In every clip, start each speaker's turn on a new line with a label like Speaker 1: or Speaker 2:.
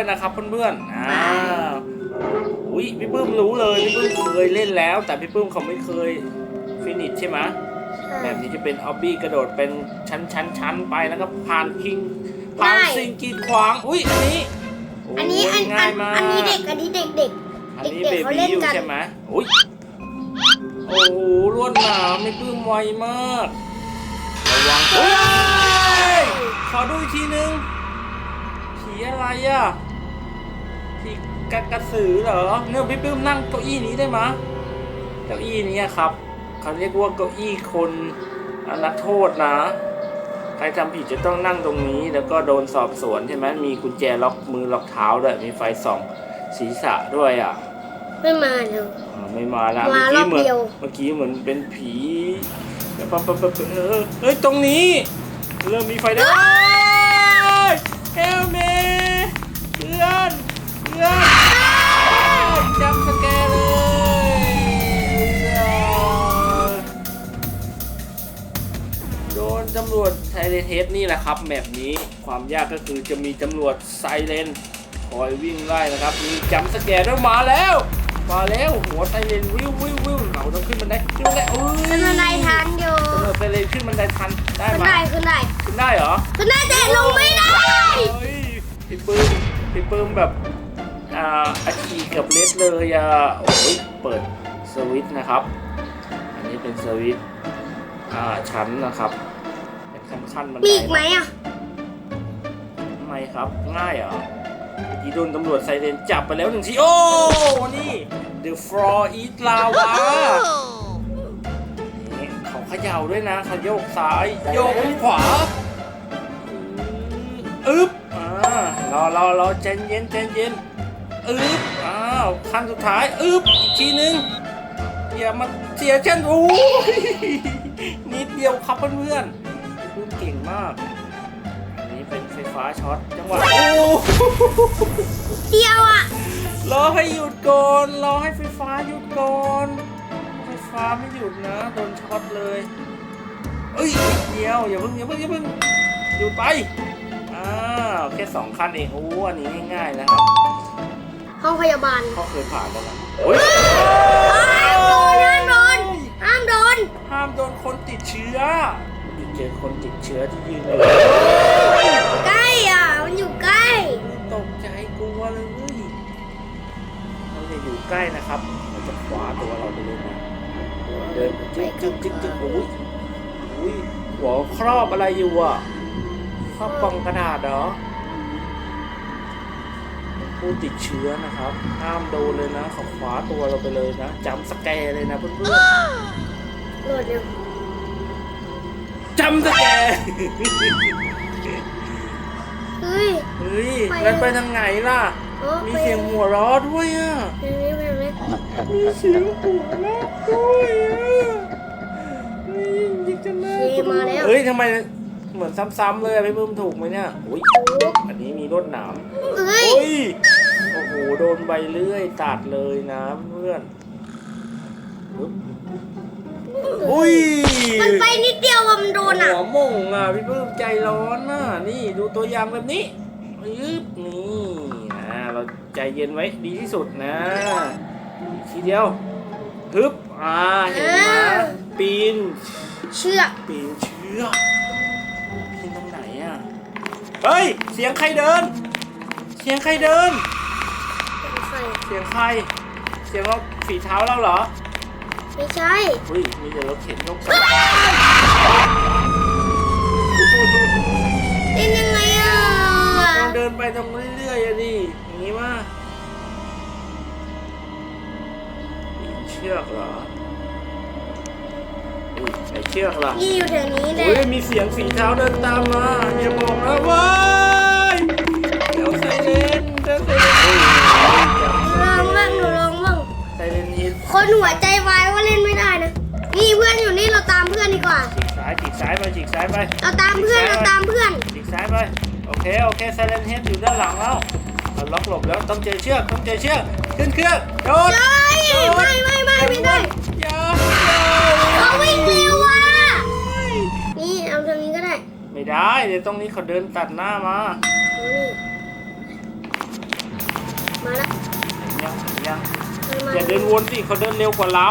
Speaker 1: ด้วยนะครับเพื่อนๆอ่าอุ้ยพี่ปื้มรู้เลยพี่ปื้มเคยเล่นแล้ว แต่พี่ปื้มเขาไม่เคยฟินิชใช่ไหมแบบนี้จะเป็นออบบี้กระโดดเป็นชั้นชั้นชั้นไปแล้วก็ผ่านคิงผ่านสิ่งกีดขวางอุ้ยอันนี้โอั
Speaker 2: นนี้อันอั
Speaker 1: ง่านยมาก
Speaker 2: อันนี้เด็กอันนี้เด็กเด็ก
Speaker 1: อันนี้
Speaker 2: เด็
Speaker 1: เบ
Speaker 2: กๆเขา
Speaker 1: บี้
Speaker 2: เล่น
Speaker 1: อยู่
Speaker 2: กัน
Speaker 1: ใช่ไหมอุ้ยโอ้โหลวดหนามไม่ปื้มไวมากระวังเฮ้ยขอดูอีกทีนึงผีอะไรอะ ที่กระกระสือเหรอเนี่ยพี่ปื้มนั่งเก้าอี้นี้ได้ไหมะเก้าอี้นี้อะครับเขาเรียกว่าเก้าอี้คนนักโทษนะใครทำผิดจะต้องนั่งตรงนี้แล้วก็โดนสอบสวนใช่ไหมมีกุญแจล็อกมือล็อกเท้าด้วยมีไฟส่องศีรษะด้วยอะ
Speaker 2: ไม่มาเลย
Speaker 1: อ่าไม่มาละ
Speaker 2: มา
Speaker 1: เมื่อกี้เหมือน
Speaker 2: รอบเดียว
Speaker 1: เมื่อกี้เหมือนเป็นผีแล้วปั๊บปั๊บปั๊บเออเฮ้ยตรงนี้ เริ่มมีไฟได้เฮลเมเพื่อน เพื่อนจำสแกร์เลยโดนตำรวจไซเรนเฮดนี่แหละครับแมปนี้ความยากก็คือจะมีตำรวจไซเรนคอยวิ่งไล่นะครับ มีจำสแกร์ด้วยมาแล้ว มาแล้วหัวไซเรนวิววิววิวเราต้องขึ้นบันไดขึ้นบันไดเอ้ย
Speaker 2: ขึ้นบันไดทันอยู่
Speaker 1: ตำรวจไซเรนขึ้นบันไดทันได้
Speaker 2: ขึ้น
Speaker 1: ไหม
Speaker 2: ได้ขึ้นได้
Speaker 1: ขึ้นได้เหรอ
Speaker 2: ขึ้นได้แต่ลงไม่ได้
Speaker 1: เฮ้ยพี่ปื้มพี่ปื้มแบบ อ่าอาชีเกับเลสเลยอะโอ้ยเปิดสวิตช์นะครับ อันนี้เป็นสวิตช์อ่าชั้นนะครับ เป็นขั้นขั้นๆบันได
Speaker 2: มีอีกไหมอะ
Speaker 1: ทำไมครับ ง่ายเหรอเมื่อกี้โดนตำรวจไซเรนจับไปแล้วหนึ่งทีโอ้นี่ The floor is lava นี่เขาเขย่าด้วยนะเขาโยกซ้าย โยกขวาอึ๊บอ่ารอรอรอใจเย็นใจเย็น อึ๊บอ้าวขั้นสุดท้ายอึ๊บอีกทีนึงอย่ามาเสียฉันโอ้ยนิดเดียวครับเพื่อนๆคุณเก่งมาก อันนี้เป็นไฟฟ้าช็อตจังหวะโอ้
Speaker 2: เดียวอะ
Speaker 1: รอให้หยุดก่อนรอให้ไฟฟ้าหยุดก่อนไฟฟ้าไม่หยุดนะโดนช็อตเลยเอ้ยนิดเดียวอย่าเพิ่งอย่าเพิ่งอย่าเพิ่งหยุดไปอ้าวแค่สองคันเองโอ้อันนี้ง่ายๆนะครับ
Speaker 2: ห้องพยาบาล
Speaker 1: เขาเคยผ่านแล้วนะโอ้ย
Speaker 2: ห้ามโดนห้ามโดนห้ามโดน
Speaker 1: ห้ามโดนคนติดเชื้อเจอคนติดเชื้อที่ยืนอยู่
Speaker 2: ใกล้อะมันอยู่ใกล้
Speaker 1: ตกใจกลัวเลยเราอย่าอยู่ใกล้นะครับมันจะคว้าตัวเราไปเลยนะเดินจึ๊กจึ๊กจึ๊กจึ๊กโอ้ยอุ้ยหัวครอบอะไรอยู่อะครอบกล่องกระดาษเหรอ ผู้ติดเชื้อนะครับ ห้ามโดนเลยนะเขาคว้าตัวเราไปเลยนะจำสแกร์เลยนะเพื่อน
Speaker 2: โหลดเร็ว
Speaker 1: ๆจำสแกร์
Speaker 2: เฮ้ย
Speaker 1: เฮ้ย
Speaker 2: ไป
Speaker 1: แล้วไปทางไหนล่ะ
Speaker 2: โอ้
Speaker 1: มี
Speaker 2: ไป
Speaker 1: เสียงหัวเราะด้วยอะ
Speaker 2: เร็วเร็วเร็วเร็ว
Speaker 1: มีเสียงหัวเราะด้วยอะเฮ้ยยิงจะน่า
Speaker 2: เชมาแล้ว
Speaker 1: เฮ้ยทำไม เหมือนซ้ำๆเลยอะพี่เพิ่มถูกไหมเนี่ยอุ้ย
Speaker 2: โอ้
Speaker 1: อันนี้มีรถหนาม
Speaker 2: เอ้ย
Speaker 1: โอ้ยโอ้โหโดนใบเลื่อยตัดเลยนะเพื่อนปึ๊บอุ้ย
Speaker 2: มันไปนิดเดียวอะมันโดนอะ
Speaker 1: หัวหม่งอะพี่เพิ่มใจร้อนน่ะนี่ดูตัวอย่างแบบนี้ยึบนี่นะเราใจเย็นไว้ดีที่สุดนะ ทีเดียวฮึบอ่าเห็นไหม
Speaker 2: อ่า
Speaker 1: ปีน
Speaker 2: เชือก
Speaker 1: ปีนเชือก เฮ้ย เสียงใครเดิน เสียงใครเดิน
Speaker 2: ไฟ
Speaker 1: เสียงใคร เสียงเราฝีเท้าเราเหรอ
Speaker 2: ไม่ใช่
Speaker 1: อุ้ย มีแต่รถเข็นยกสั
Speaker 2: เล่นยังไงอะ
Speaker 1: เดินไปตรงเรื่อยๆอะดิอย่างนี้มาปีนเชือกเหรออุ้ย ไหนเชือกล่ะ
Speaker 2: ยี่อยู่แถวนี้แหละ
Speaker 1: อุ้ยมีเสียงฝีเท้าเดินตามมาอย่าบอกนะว้ายเดี๋ยวไซเรนเดี๋ยวไซเรนเฮ้ยเดี๋ยว
Speaker 2: ลองบ้างหนูลองบ้าง
Speaker 1: ไซเรนฮิต
Speaker 2: คนหัวใจวายว่าเล่นไม่ได้นะ นี่เพื่อนอยู่นี่เราตามเพื่อนดีกว่า
Speaker 1: ฉีกซ้ายฉีกซ้ายไปฉีกซ้ายไป
Speaker 2: เราตามเพื่อนเราตามเพื่อน
Speaker 1: ฉีกซ้ายไป โอเค โอเคไซเรนฮิตอยู่ด้านหลังแล้วเราล็อกหลบแล้ว ต้องเจอเชือก ต้องเจอเชือก ขึ้นเครื่องโดด
Speaker 2: เฮ้ยไม่ไม่ไม่ไม่ได้ เขาวิ่งเร็วว่ะนี่เอาทางนี้ก็ได้
Speaker 1: ไม่ได้เดี๋ยวตรงนี้เขาเดินตัดหน้ามา
Speaker 2: นี่มาละ
Speaker 1: เห็นยังเห็นยัง
Speaker 2: มา
Speaker 1: อย่าเดินวนสิเขาเดินเร็วกว่าเรา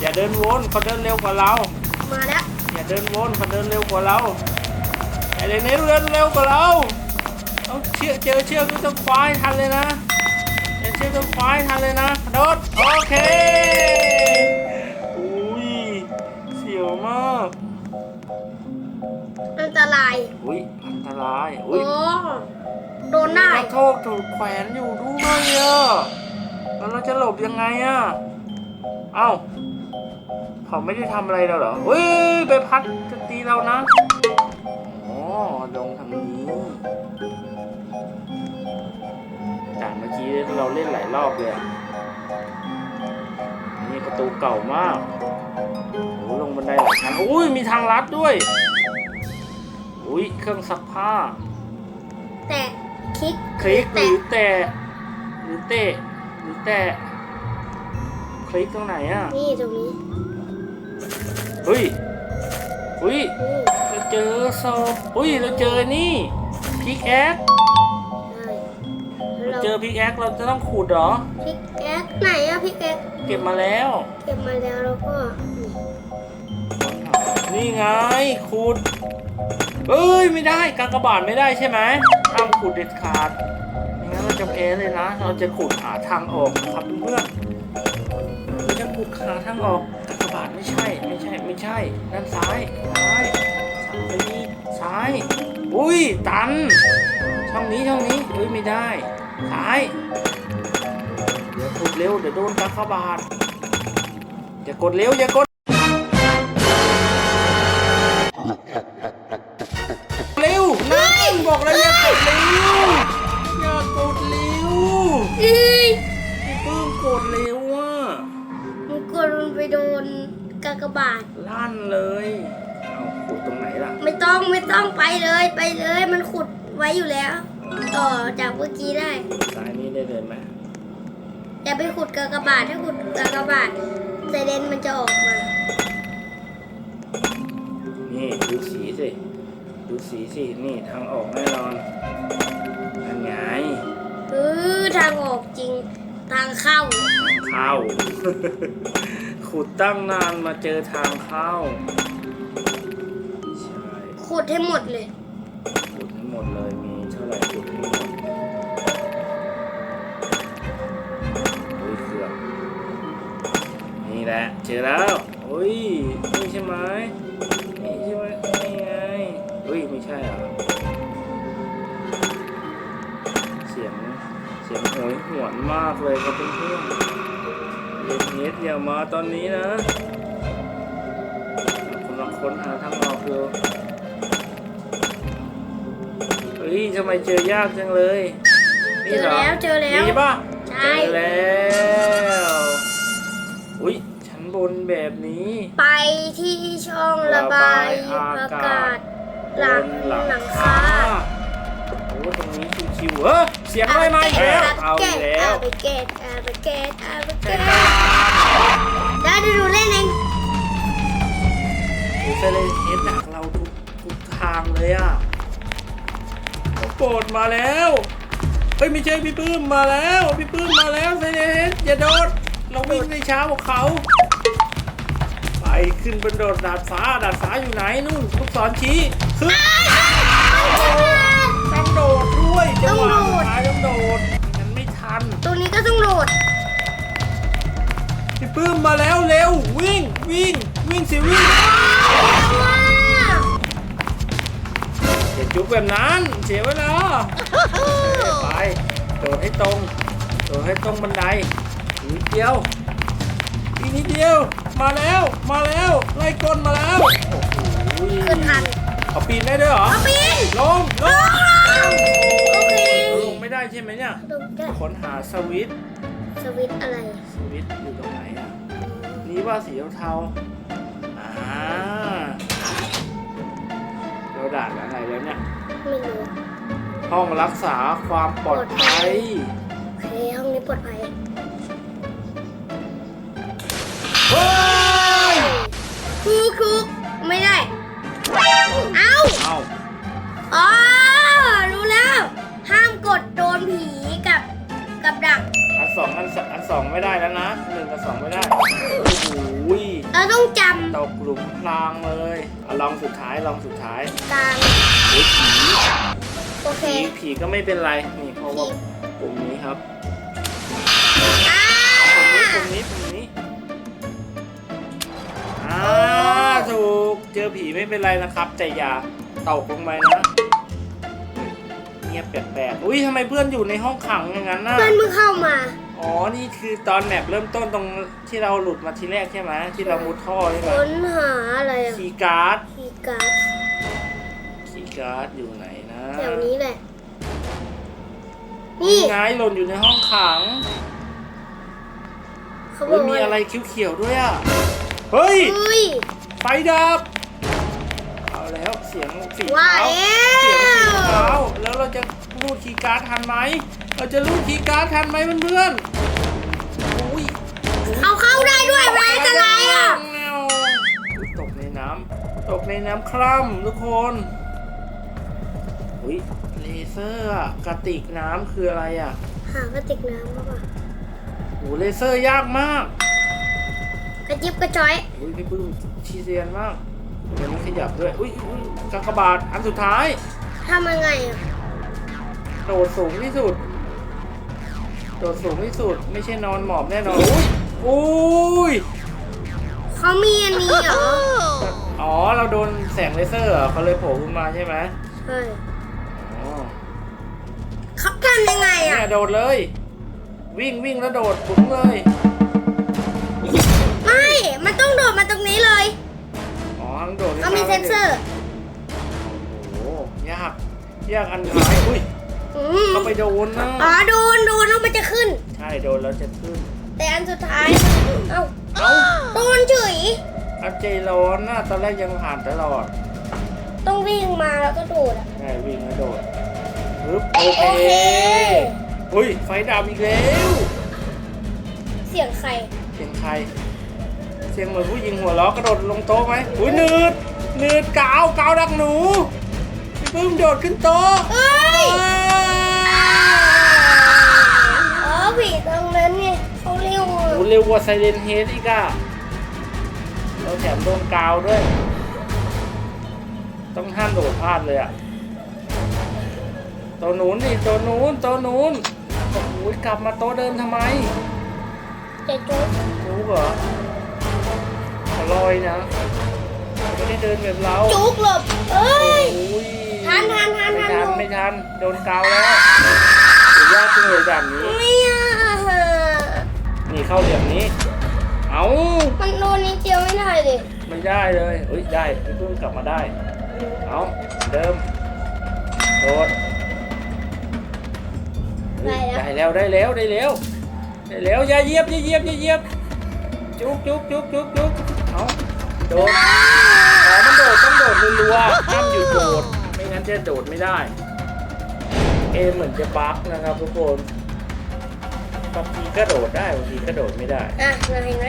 Speaker 1: อย่าเดินวนเขาเดินเร็วกว่าเรา
Speaker 2: มาละ
Speaker 1: อย่าเดินวนเขาเดินเร็วกว่าเราไอเรนเนสเดินเร็วกว่าเราต้องเชือกเจอเชือกก็ต้องคว้าให้ทันเลยนะเจอเชือกต้องคว้าให้ทันเลยนะกระโดดโอเคา
Speaker 2: ย
Speaker 1: อุ้ยอันตราย
Speaker 2: โอ้
Speaker 1: อุ้ย
Speaker 2: โดนได้
Speaker 1: กระโทกถูกแขวนอยู่ด้วยอะแล้วเราจะหลบยังไงอะเอ้าเขาไม่ได้ทำอะไรเราเหรอเฮ้ยไปพัดจะตีเรานะอ๋อลงทางนี้จากเมื่อกี้เราเล่นหลายรอบเลยอะนี่ประตูเก่ามากโอ้ลงบันไดหลายชั้นอุ้ยมีทางลัดด้วย อุ้ยเครื่องซักผ้า
Speaker 2: แต่คลิก
Speaker 1: คลิกห
Speaker 2: แต่
Speaker 1: รือแตะหรือเตะหรือแตะคลิกตรงไหนอะ
Speaker 2: นี่ตรงนี้
Speaker 1: เฮ้ยเฮ้ย
Speaker 2: นี่
Speaker 1: เราเจอศพเฮ้ยเราเจอนี่พิกแอค
Speaker 2: ใช่
Speaker 1: เรา
Speaker 2: เรา
Speaker 1: เจอพิกแอคเราจะต้องขุดเหรอ
Speaker 2: พริกแก๊กไหนอะพริกแก๊ก
Speaker 1: เก็บมาแล้ว
Speaker 2: เก็บมาแล้วแล้วก็ นี่
Speaker 1: ไงขุดเอ้ยไม่ได้กากบาทไม่ได้ใช่ไหมห้ามขุดเด็ดขาดไม่งั้นเราจะแพ้เลยนะ เราจะขุดหาทางออกครับเพื่อนเราจะขุดหาทางออกกากบาทไม่ใช่ ไม่ใช่ไม่ใช่ด้านซ้ายซ้ายซ้ายนี่ซ้าย อุ้ยตัน ช่องนี้ช่องนี้เอ้ยไม่ได้ซ้ายเดี๋ยวขุดเร็วเดี๋ยวโดนกากบาทอย่ากดเร็วอย่ากด บอกแล้วอย่ากดเร็วอย่ากดเร็ว
Speaker 2: เอ้ย
Speaker 1: ไอ้ปื้มกดเร็วอะ
Speaker 2: มันกดมันไปโดนกากบาท
Speaker 1: ลั่นเลยเอาขุดตรงไหนล่ะ
Speaker 2: ไม่ต้องไม่ต้องไปเลยไปเลย มันขุดไว้อยู่แล้ว ต่อจากเมื่อกี้ได้
Speaker 1: ซ้ายนี้ได้เดินไหม
Speaker 2: อย่าไปขุดกากบาทถ้าขุดกากบาทไซเรนมันจะออกมา
Speaker 1: นี่ดูสีสิ ดูสีสิ นี่ทางออกแน่นอนนั่นไง
Speaker 2: เออทางออกจริง ทางเข้า
Speaker 1: เข้า ขุดตั้งนานมาเจอทางเข้า ใช่
Speaker 2: ขุดให้หมดเลย
Speaker 1: ขุดให้หมดเลยมีเท่าไหร่ขุดให้หมดโอ้ยเกือบนี่แหละ เจอแล้วโอ้ย นี่ใช่ไหม สียงโหยหวนมากเลยครับเพื่อนๆเย็นเย็ดอย่ามาตอนนี้นะกำลังค้นหาทางออกอยู่เฮ้ยทำไมเจอยากจังเลย
Speaker 2: เจอแล้วเจอแล้ว
Speaker 1: นี่ป่ะ
Speaker 2: ใช่
Speaker 1: เจอแล้วอุ้ยชั้นบนแบบนี้
Speaker 2: ไปที่ช่องระบายอากาศ หลัง
Speaker 1: บน
Speaker 2: หลังคา
Speaker 1: โอ้ตรงนี้ชิวๆเออเสียงอะไรมาอีกแล้วเอาอีกแล้ว
Speaker 2: อาไปเกตอาไปเกตอาไปเกตได้เดี๋ยวหนูเล่นเอง
Speaker 1: โอ้เซเลนเฮดหนักเราทุกทุกทางเลยอะเขาโกรธมาแล้วเฮ้ยไม่ใช่พี่ปื้มมาแล้ว พี่ปื้มมาแล้วเซเลนเฮดอย่าโดดเราวิ่งในช้ากว่าเขา ไปขึ้นบนโดดดาดฟ้าดาดฟ้าอยู่ไหนนู่นลูกศรชี้ขึ้นต้องโดดด้วยจังหวะ
Speaker 2: วิ่ง
Speaker 1: วิ่ง วิ่งสิวิ่งอย่าจุกแบบนั้น เสียเวลาไปโดดให้ตรงโดดให้ตรงบันไดอีกนิดเดียวอีกนิดเดียว มาแล้ว มาแล้วไล่กลมาแล้วโอ้โห
Speaker 2: ขึ้นทัน
Speaker 1: เอาปีนได้ด้วยเหรอ
Speaker 2: เอาปีน
Speaker 1: ลงลง
Speaker 2: โอเค
Speaker 1: ลงไม่ได้ใช่ไหมเนี่ย
Speaker 2: ดูได้
Speaker 1: ค้นหาสวิตช์
Speaker 2: สวิตช์อะไร
Speaker 1: สวิตช์อยู่ตรงไหนอะี้ว่าสีเทาเราด่านอะไรแล้วเนี่ยห้องรักษาความปลอดภัย
Speaker 2: โอเค ห้องนี้ปลอดภัยคุกคุกไม่ได้ เอ้า
Speaker 1: เอ้า
Speaker 2: อ๋อรู้แล้ว ห้ามกดโดนผีกับกับดัก
Speaker 1: ไม่ได้แล้วนะหนึ่งกับสองไม่ได้โอ้โห
Speaker 2: เราต้องจ
Speaker 1: ตกหลุมพรางเลยเอาลองสุดท้ายลองสุดท้ายำ
Speaker 2: กลาง
Speaker 1: โอ้ยผี
Speaker 2: โอเค
Speaker 1: ผีผีก็ไม่เป็นไรนี่เพราะว่าปุ่มนี้ครับ
Speaker 2: อ้า
Speaker 1: ปุ่มนี้ปุ่มนี้ปุ่มนี้อ่าถูกเจอผีไม่เป็นไรนะครับ แต่อย่าตกลงไปนะเงียบแปลกๆอุ้ยทำไมเพื่อนอยู่ในห้องขังอย่างนั้นน่ะ
Speaker 2: เพื่อนมึงเข้ามา
Speaker 1: อ๋อ นี่คือตอนแมปเริ่มต้นตรงที่เราหลุดมาทีแรกใช่ไหมที่เรามุดท่อใช่ไหม
Speaker 2: ค้นหาอะไรอะ
Speaker 1: คีย์การ์ด
Speaker 2: คีย์การ์ด
Speaker 1: คีย์การ์ดอยู่ไหนนะ
Speaker 2: แถวนี้แหละ นี่
Speaker 1: ไงหล่นอยู่ในห้องขัง
Speaker 2: เขาบ
Speaker 1: เฮ้
Speaker 2: อยก
Speaker 1: มี
Speaker 2: ว่า
Speaker 1: อะไรเขียวๆด้วยอะ เฮ้ย
Speaker 2: เฮ้ย
Speaker 1: ไฟดับ เอาแล้วเสียงฝี
Speaker 2: ว่า
Speaker 1: เท้า
Speaker 2: แล้
Speaker 1: เสียงฝี
Speaker 2: ว
Speaker 1: เท้าแล้วเราจะ รูดคีย์การ์ดทันไหม เราจะรูดคีย์การ์ดทันไหมเพื่อนๆอุ้ย
Speaker 2: เอาเข้าได้ด้วยแรงอะไรอะ
Speaker 1: ตกในน้ำตกในน้ำคร่ำทุกคนอุ้ยเลเซอร์อะกระติกน้ำคืออะไรอะ
Speaker 2: หากระติกน้ำมาป่ะ
Speaker 1: โหเลเซอร์ยากมาก
Speaker 2: กระจิบกระจอย
Speaker 1: อุ้ยพี่ปื้มชีเซียนมากเดี๋ยวนี้ขยับด้วย อุ้ยอุ้ยกากบาทอันสุดท้าย
Speaker 2: ทำยังไงอะ
Speaker 1: โดดสูงที่สุด โดดสูงที่สุด ไม่ใช่นอนหมอบแน่นอนอุ้ยอุ้ย
Speaker 2: เขามีอันนี้เหรอ
Speaker 1: อ๋อ เราโดนแสงเลเซอร์เหรอเขาเลยโผล่ขึ้นมาใช่ไหม
Speaker 2: ใช่
Speaker 1: อ๋อ
Speaker 2: เขาทำยังไง
Speaker 1: เนี่
Speaker 2: อะ
Speaker 1: ยโดดเลย วิ่งวิ่งแล้วโดดปุ๋งเลย
Speaker 2: ไม่ มันต้องโดดมาตรงนี้เลย
Speaker 1: อ๋อทั้งโดด
Speaker 2: เขามีเซ็นเซอร์
Speaker 1: โอ้โหยาก ยากอันท้ายอุ้ย
Speaker 2: อืม
Speaker 1: เขาไปโดนนะ
Speaker 2: อ๋อโดนโดนแล้วมันจะขึ้น
Speaker 1: ใช่โดนแล้วจะขึ้น
Speaker 2: แต่อันสุดท้ายเอ้า
Speaker 1: เอ้า
Speaker 2: โดนเฉย
Speaker 1: เอาใจร้อนนะตอนแรกยังผ่านตลอด
Speaker 2: ต้องวิ่งมาแล้วก็โดดอะ
Speaker 1: ใช่วิ่งแล้วโดดปึ๊บโอเค
Speaker 2: โอเค
Speaker 1: อุ้ยไฟดับอีกแล้ว
Speaker 2: เสียงใคร
Speaker 1: เสียงใครเสียงเหมือนผู้หญิงหัวล้อกระโดดลงโต๊ะไหมอุ้ยหนืดหนืดกาวกาวดักหนูพี่ปื้มโดดขึ้นโต๊ะ
Speaker 2: เอ้ย ผีตรงนั้นไงเขาเรียกว่า
Speaker 1: โอ้เร็วกว่าไซเรนเฮดอีกอะเราแถมโดนกาวด้วย ต้องห้ามโดดพลาดเลยอะโตัวหนูนดิโตัวหนูนโตัวหนูนโอ้โหกลับมาโต๊ะเดิมทำไม
Speaker 2: เจะจุ๊บ
Speaker 1: รู้เหรอขอลอยนะไม่ได้เดินแบบเรา
Speaker 2: จุ๊บหลบเอ้ย
Speaker 1: โอ้ย
Speaker 2: ทันทันทัน
Speaker 1: ไม่
Speaker 2: ทั
Speaker 1: ทั
Speaker 2: น
Speaker 1: ไม่ทัน โดนกาวแล้วเดี๋ยวยากจังเลยแบบนี้ นี่เข้าเหลี่ยมนี้ เอา
Speaker 2: มันโดนนิดเดียวไม่ได้เลย
Speaker 1: ไม่ได้เลยเอ้ยได้พี่เพิ่งกลับมาได้ เอาเดิมโดดเฮ้ยได้แล้วได้แล้วได้แล้วได้แล้วอย่าเหยียบอย่าเหยียบอย่าเหยียบจุกจุกจุกจุกจุกเอาโดดอ๋อมันโดดต้องโดดรัวๆห้ามหยุดโดดไม่งั้นจะโดดไม่ได้เกมเหมือนจะบั๊กนะครับทุกคน บางทีก็โดดได้บางทีก็โดดไม่ได้
Speaker 2: อะนายเห็นไหม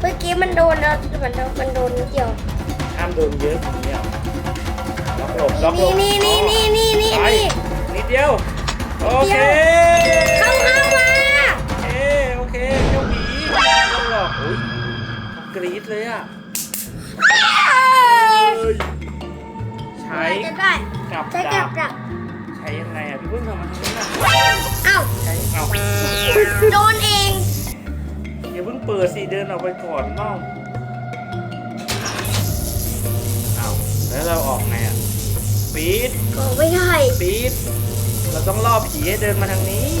Speaker 2: เมื่อกี้มันโดนแล้วมันโดนมันโดนนิดเดียว
Speaker 1: ห้ามโดนเยอะอย่างเงี้ยล็อกหลบล็อกหล
Speaker 2: นี่
Speaker 1: บ
Speaker 2: นี่นี่นี่นี่นี่
Speaker 1: ไป
Speaker 2: นี่
Speaker 1: นิดเดียวโอเค
Speaker 2: เข้าเข้ามา
Speaker 1: เอโอเคเจ้าหมีต้องหลอกอุ้ยกรี๊ดเลยอะเอ้ยใช้
Speaker 2: จะได้
Speaker 1: กับ
Speaker 2: ใช้
Speaker 1: ดา
Speaker 2: กับบดัก
Speaker 1: ใช้ยังไงอะพี่เพิ่งทำมาทางนี้นะ
Speaker 2: เอ้า
Speaker 1: ใช้เอา
Speaker 2: โดนเอง
Speaker 1: อย่าเพิ่งเปิดสิเดินออกไปก่อนน้องเอาแล้วเราออกไงอะปีด
Speaker 2: ก็ไม่ได้
Speaker 1: ปีดเราต้องล่อผีให้เดินมาทางนี้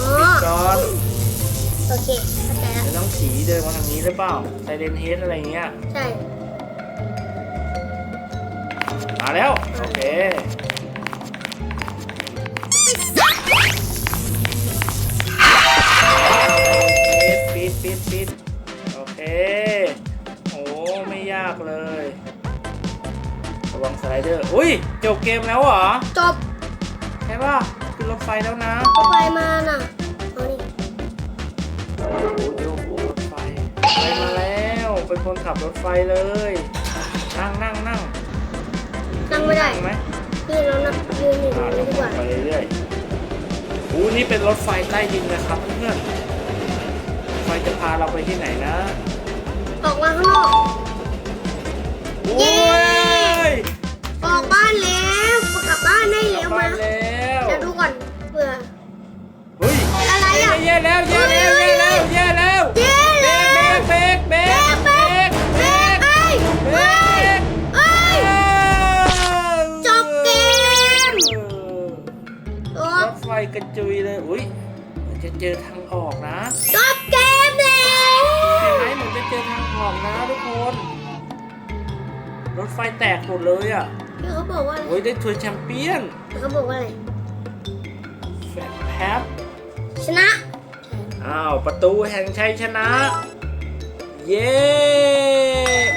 Speaker 2: อ๋อ
Speaker 1: ก่อน
Speaker 2: โอเคเข้าใจแล้ว
Speaker 1: จะต้องผีเดินมาทางนี้หรือเปล่าไซเรนเฮดอะไรเงี้ย
Speaker 2: ใช่
Speaker 1: มาแล้ว โอเค วังสไลเดอร์ อุ้ยจบเกมแล้วเหรอ
Speaker 2: จบ
Speaker 1: ใช่ป่ะขึ้นรถไฟแล้วนะ
Speaker 2: ก็ไปมาน่ะเอานี่
Speaker 1: โอ้โยกรถไฟไปมาแล้ว เป็นคนขับรถไฟเลย นั่งนั่งนั่ง
Speaker 2: นั่งไม่ได้
Speaker 1: นั่งไหม
Speaker 2: นี่เรานั่งยืนอยู่
Speaker 1: อ่า
Speaker 2: ตรง
Speaker 1: เรา
Speaker 2: นี้ดีกว่า
Speaker 1: ไปเรื่อยๆอู้นี่เป็นรถไฟใต้ดินนะครับเพื่อนจะพาเราไปที่ไหนนะ
Speaker 2: ออกมาข้างนอก
Speaker 1: โอ้ย
Speaker 2: ออกบ้านแล้วกลับบ้านได้
Speaker 1: กลั
Speaker 2: แล้
Speaker 1: บ
Speaker 2: ว
Speaker 1: บ้า
Speaker 2: มา
Speaker 1: นแล้ว
Speaker 2: เดี๋ยวดูก่อนเผื่อ
Speaker 1: เฮ้ย
Speaker 2: อะไรอะ
Speaker 1: แย่แล้วแย่แล้วแย่แล้วแย่แล้ว
Speaker 2: เย้
Speaker 1: เบร
Speaker 2: แล้
Speaker 1: กเบรกเบรกเบรกเบรกเบรก
Speaker 2: เอ้ย
Speaker 1: เบร
Speaker 2: เอ้ย
Speaker 1: ก
Speaker 2: เอ้ยจบเกม
Speaker 1: เออ
Speaker 2: จ
Speaker 1: ร
Speaker 2: บ
Speaker 1: ถไฟกระจุยเลยอุ้ยมันจะเจอทางออกนะ
Speaker 2: จบเกมแล้ว
Speaker 1: ใช่ไหมเหมือนจะเจอทางออกนะทุกคนรถไฟแตกหมดเลยอะ
Speaker 2: พี่เขาบอกว่าอะไร
Speaker 1: โอ้ยได้ถ้วยแชมเปี้ยน
Speaker 2: พี่เขาบอกว่าอะไร
Speaker 1: แฟนแพบ
Speaker 2: ชนะ
Speaker 1: อ้าวประตูแห่งชัยชนะ เย้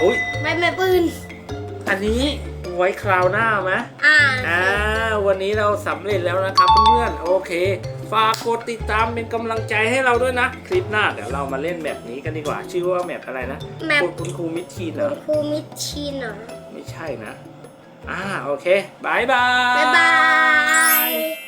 Speaker 1: อุ้ย
Speaker 2: ไม่แม่ปืน
Speaker 1: อันนี้ไว้คราวหน้าไหม
Speaker 2: อ่า
Speaker 1: อ่าวันนี้เราสำเร็จแล้วนะครับเพื่อนๆโอเค ฝากกดติดตามเป็นกำลังใจให้เราด้วยนะ คลิปหน้าเดี๋ยวเรามาเล่นแบบนี้กันดีกว่า ชื่อว่าแมปอะไรนะ
Speaker 2: แมป
Speaker 1: คุณครูมิชชีนเหร
Speaker 2: คุ
Speaker 1: อ
Speaker 2: ณครูมิชชีนเหรอ
Speaker 1: ไม่ใช่นะ อ่าโอเคบายบาย
Speaker 2: บ๊ายบาย